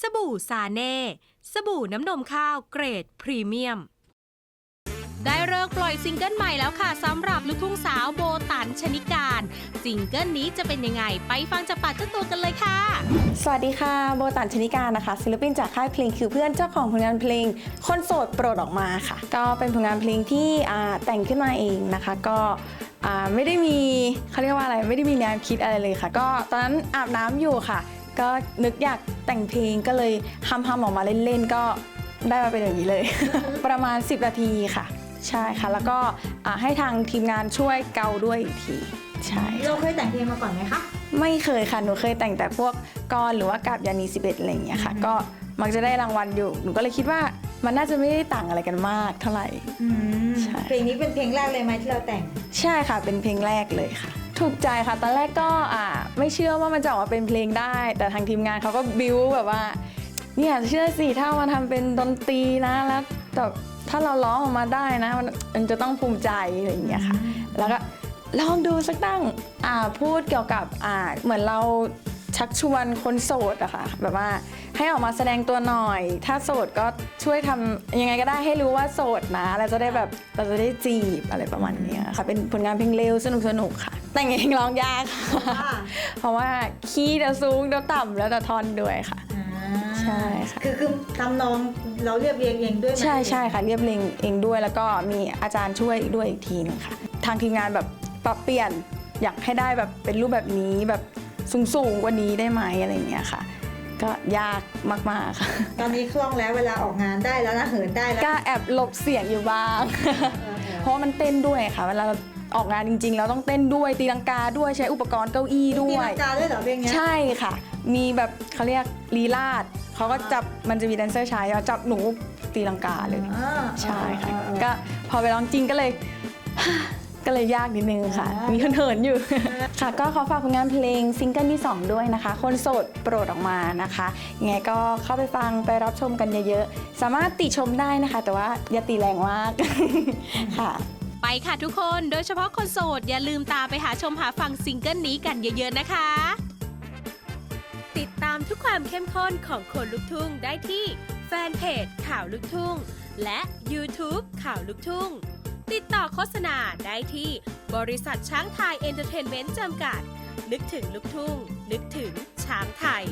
สบู่ซาเน่ สบู่น้ำนมข้าวเกรดพรีเมียม ได้เลิกปล่อยซิงเกิลใหม่แล้วค่ะสำหรับลูกทุ่งสาวโบตันชนิการ ซิงเกิลนี้จะเป็นยังไง ไปฟังจากปากเจ้าตัวกันเลยค่ะ สวัสดีค่ะ โบตันชนิการนะคะ ศิลปินจากค่ายเพลงคือเพื่อนเจ้าของผลงานเพลง คนโสดโปรดออกมาค่ะ ก็เป็นผลงานเพลงที่อ่าแต่งขึ้นมาเองนะคะ ก็อ่าไม่ได้มีเขาเรียกว่าอะไรไม่ได้มีแนวคิดอะไรเลยค่ะ ก็ตอนนั้นอาบน้ำอยู่ค่ะ ก็นึกอยากแต่งเพลงก็เลยทำทำออกมาเล่นๆก็ได้มาเป็นอย่างนี้เลย ประมาณ 10 นาทีค่ะ ใช่ค่ะ แล้วก็อ่าให้ทางทีมงานช่วยเกาด้วยอีกที ใช่เราเคยแต่งเพลงมาก่อนไหมคะไม่เคยค่ะหนูเคยแต่งแต่พวกกรหรือว่ากับยานีสิบเอ็ดอะไรอย่างเงี้ยค่ะ ก็มักจะได้รางวัลอยู่หนูก็เลยคิดว่ามันน่าจะไม่ได้ต่างอะไรกันมากเท่าไหร่อืมใช่เพลงนี้เป็นเพลงแรกเลยไหมที่เราแต่ง ใช่ค่ะเป็นเพลงแรกเลยค่ะ ถูกใจค่ะ ตอนแรกก็อ่าไม่เชื่อว่ามันจะออกมาเป็นเพลงได้ แต่ทางทีมงานเขาก็บิวแบบว่าเนี่ยเชื่อสิถ้ามาทำเป็นดนตรีนะแล้วแบบถ้าเราร้องออกมาได้นะมันมันจะต้องภูมิใจอะไรอย่างเงี้ยค่ะ แล้วก็ลองดูสักตั้งอ่าพูดเกี่ยวกับอ่าเหมือนเราชักชวนคนโสดอะค่ะแบบว่าให้ออกมาแสดงตัวหน่อย ถ้าโสดก็ช่วยทำยังไงก็ได้ให้รู้ว่าโสดนะเราจะได้แบบเราจะได้จีบอะไรประมาณเนี้ยค่ะเป็นผลงานเพลงเร็วสนุกสนุกๆค่ะ แต่งเองร้องยากค่ะอ่าเพราะว่าคีย์เดี๋ยวสูงเดี๋ยวต่ำแล้วแต่ทอนด้วยค่ะ ใช่ค่ะ คือคือทำนองเราเรียบเรียงเองด้วยไหมใช่ใช่ค่ะเรียบเรียงเองด้วยแล้วก็มีอาจารย์ช่วยด้วยอีกทีหนึงค่ะ ทางทีมงานแบบปรับเปลี่ยนอยากให้ได้แบบเป็นรูปแบบนี้แบบสูงๆกว่านี้ได้ไหมอะไรอย่างเงี้ยค่ะ ก็ยากมากๆค่ะ ตอนนี้คล่องแล้วเวลาออกงานได้แล้วนะเหินได้แล้วก็แอบหลบเสียงอยู่บ้าง เออเออ เพราะว่ามันเต้นด้วยค่ะ เวลาเรา ออกงานจริงๆเราต้องเต้นด้วยตีลังกาด้วยใช้อุปกรณ์เก้าอี้ด้ตีวลัย งกาด้วยเหรอเพลงเนี้ยใช่ค่ะ มีแบบเขาเรียกลีลาดเขาก็จับมันจะมีแดนเซอร์ชายเขาจับหนูตีลังกาเลย อ่าใช่ค่ะเออเออก็พอไปร้องจริงก็เลย ก็เลยยากนิดนึงค่ะอ๋อมีเหินๆอยู่ ค่ะ ก็ขอฝากผลงานเพลงซิงเกิลที่ 2 ด้วยนะคะ คนโสดโปรดออกมานะคะยังไงก็เข้าไปฟังไปรับชมกันเยอะๆ สามารถติชมได้นะคะ แต่ว่าอย่าตีแรงมาก ค่ะ ไปค่ะทุกคน โดยเฉพาะคนโสด อย่าลืมตามไปหาชมหาฟังซิงเกิลนี้กันเยอะๆนะคะ ติดตามทุกความเข้มข้นของคนลุกทุ่งได้ที่แฟนเพจข่าวลุกทุ่ง และ YouTube ข่าวลุกทุ่ง ติดต่อโฆษณาได้ที่บริษัทช้างไทยเอนเตอร์เทนเมนต์จำกัด นึกถึงลุกทุ่ง นึกถึงช้างไทย